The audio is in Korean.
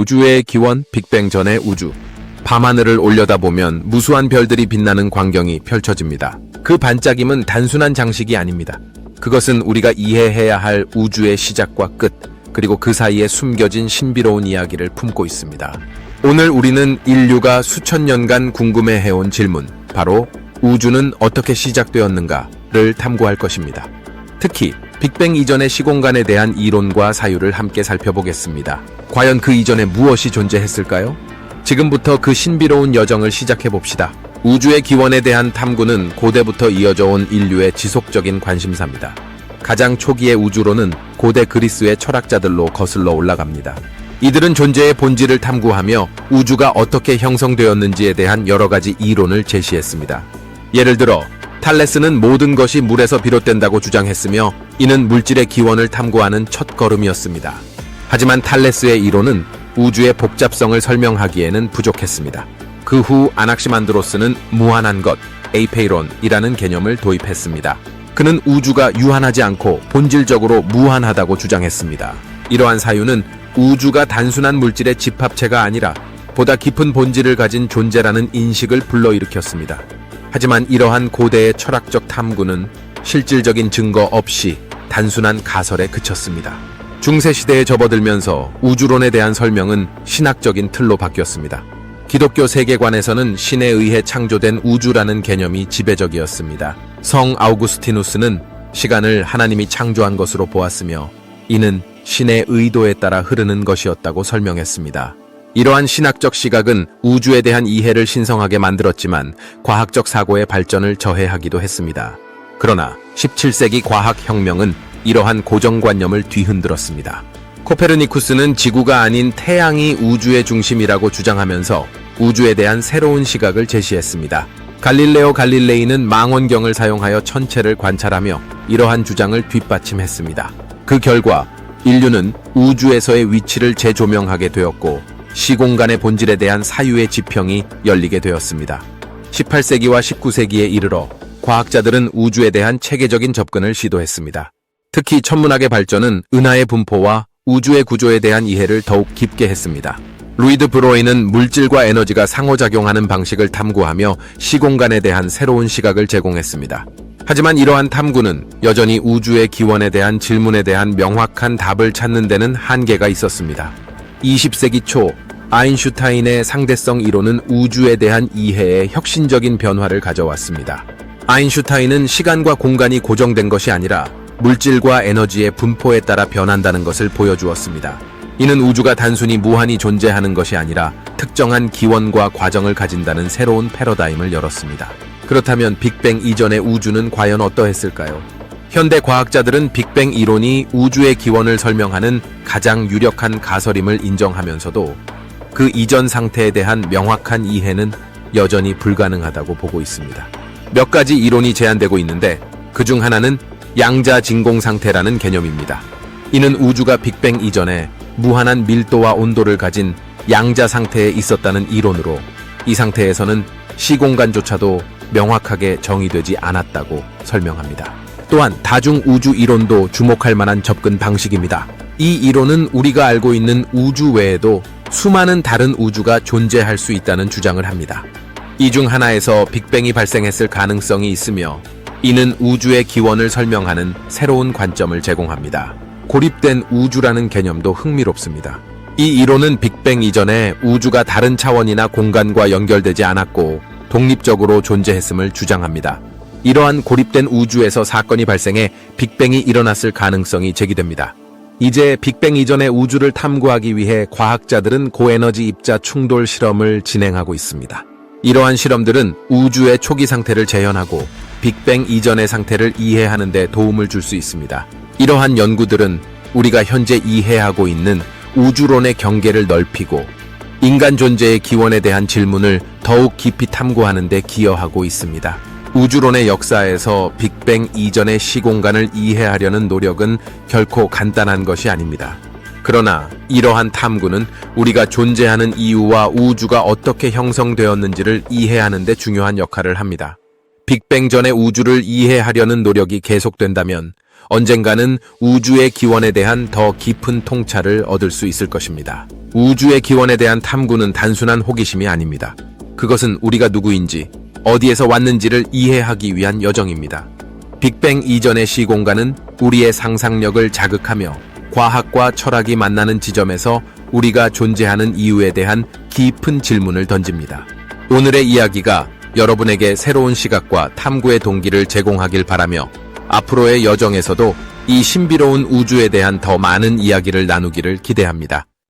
우주의 기원, 빅뱅 전의 우주. 밤하늘을 올려다보면 무수한 별들이 빛나는 광경이 펼쳐집니다. 그 반짝임은 단순한 장식이 아닙니다. 그것은 우리가 이해해야 할 우주의 시작과 끝, 그리고 그 사이에 숨겨진 신비로운 이야기를 품고 있습니다. 오늘 우리는 인류가 수천 년간 궁금해해온 질문, 바로 우주는 어떻게 시작되었는가를 탐구할 것입니다. 특히 빅뱅 이전의 시공간에 대한 이론과 사유를 함께 살펴보겠습니다. 과연 그 이전에 무엇이 존재했을까요? 지금부터 그 신비로운 여정을 시작해 봅시다. 우주의 기원에 대한 탐구는 고대부터 이어져 온 인류의 지속적인 관심사입니다. 가장 초기의 우주로는 고대 그리스의 철학자들로 거슬러 올라갑니다. 이들은 존재의 본질을 탐구하며 우주가 어떻게 형성되었는지에 대한 여러 가지 이론을 제시했습니다. 예를 들어 탈레스는 모든 것이 물에서 비롯된다고 주장했으며 이는 물질의 기원을 탐구하는 첫 걸음이었습니다. 하지만 탈레스의 이론은 우주의 복잡성을 설명하기에는 부족했습니다. 그 후 아낙시만드로스는 무한한 것, 에이페이론이라는 개념을 도입했습니다. 그는 우주가 유한하지 않고 본질적으로 무한하다고 주장했습니다. 이러한 사유는 우주가 단순한 물질의 집합체가 아니라 보다 깊은 본질을 가진 존재라는 인식을 불러일으켰습니다. 하지만 이러한 고대의 철학적 탐구는 실질적인 증거 없이 단순한 가설에 그쳤습니다. 중세시대에 접어들면서 우주론에 대한 설명은 신학적인 틀로 바뀌었습니다. 기독교 세계관에서는 신에 의해 창조된 우주라는 개념이 지배적이었습니다. 성 아우구스티누스는 시간을 하나님이 창조한 것으로 보았으며 이는 신의 의도에 따라 흐르는 것이었다고 설명했습니다. 이러한 신학적 시각은 우주에 대한 이해를 신성하게 만들었지만 과학적 사고의 발전을 저해하기도 했습니다. 그러나 17세기 과학혁명은 이러한 고정관념을 뒤흔들었습니다. 코페르니쿠스는 지구가 아닌 태양이 우주의 중심이라고 주장하면서 우주에 대한 새로운 시각을 제시했습니다. 갈릴레오 갈릴레이는 망원경을 사용하여 천체를 관찰하며 이러한 주장을 뒷받침했습니다. 그 결과 인류는 우주에서의 위치를 재조명하게 되었고 시공간의 본질에 대한 사유의 지평이 열리게 되었습니다. 18세기와 19세기에 이르러 과학자들은 우주에 대한 체계적인 접근을 시도했습니다. 특히 천문학의 발전은 은하의 분포와 우주의 구조에 대한 이해를 더욱 깊게 했습니다. 루이드 브로이는 물질과 에너지가 상호작용하는 방식을 탐구하며 시공간에 대한 새로운 시각을 제공했습니다. 하지만 이러한 탐구는 여전히 우주의 기원에 대한 질문에 대한 명확한 답을 찾는 데는 한계가 있었습니다. 20세기 초 아인슈타인의 상대성 이론은 우주에 대한 이해에 혁신적인 변화를 가져왔습니다. 아인슈타인은 시간과 공간이 고정된 것이 아니라 물질과 에너지의 분포에 따라 변한다는 것을 보여주었습니다. 이는 우주가 단순히 무한히 존재하는 것이 아니라 특정한 기원과 과정을 가진다는 새로운 패러다임을 열었습니다. 그렇다면 빅뱅 이전의 우주는 과연 어떠했을까요? 현대 과학자들은 빅뱅 이론이 우주의 기원을 설명하는 가장 유력한 가설임을 인정하면서도 그 이전 상태에 대한 명확한 이해는 여전히 불가능하다고 보고 있습니다. 몇 가지 이론이 제안되고 있는데 그 중 하나는 양자 진공 상태라는 개념입니다. 이는 우주가 빅뱅 이전에 무한한 밀도와 온도를 가진 양자 상태에 있었다는 이론으로 이 상태에서는 시공간조차도 명확하게 정의되지 않았다고 설명합니다. 또한 다중 우주 이론도 주목할 만한 접근 방식입니다. 이 이론은 우리가 알고 있는 우주 외에도 수많은 다른 우주가 존재할 수 있다는 주장을 합니다. 이 중 하나에서 빅뱅이 발생했을 가능성이 있으며 이는 우주의 기원을 설명하는 새로운 관점을 제공합니다. 고립된 우주라는 개념도 흥미롭습니다. 이 이론은 빅뱅 이전에 우주가 다른 차원이나 공간과 연결되지 않았고 독립적으로 존재했음을 주장합니다. 이러한 고립된 우주에서 사건이 발생해 빅뱅이 일어났을 가능성이 제기됩니다. 이제 빅뱅 이전의 우주를 탐구하기 위해 과학자들은 고에너지 입자 충돌 실험을 진행하고 있습니다. 이러한 실험들은 우주의 초기 상태를 재현하고 빅뱅 이전의 상태를 이해하는 데 도움을 줄 수 있습니다. 이러한 연구들은 우리가 현재 이해하고 있는 우주론의 경계를 넓히고 인간 존재의 기원에 대한 질문을 더욱 깊이 탐구하는 데 기여하고 있습니다. 우주론의 역사에서 빅뱅 이전의 시공간을 이해하려는 노력은 결코 간단한 것이 아닙니다. 그러나 이러한 탐구는 우리가 존재하는 이유와 우주가 어떻게 형성되었는지를 이해하는 데 중요한 역할을 합니다. 빅뱅 전의 우주를 이해하려는 노력이 계속된다면 언젠가는 우주의 기원에 대한 더 깊은 통찰을 얻을 수 있을 것입니다. 우주의 기원에 대한 탐구는 단순한 호기심이 아닙니다. 그것은 우리가 누구인지, 어디에서 왔는지를 이해하기 위한 여정입니다. 빅뱅 이전의 시공간은 우리의 상상력을 자극하며 과학과 철학이 만나는 지점에서 우리가 존재하는 이유에 대한 깊은 질문을 던집니다. 오늘의 이야기가 여러분에게 새로운 시각과 탐구의 동기를 제공하길 바라며 앞으로의 여정에서도 이 신비로운 우주에 대한 더 많은 이야기를 나누기를 기대합니다.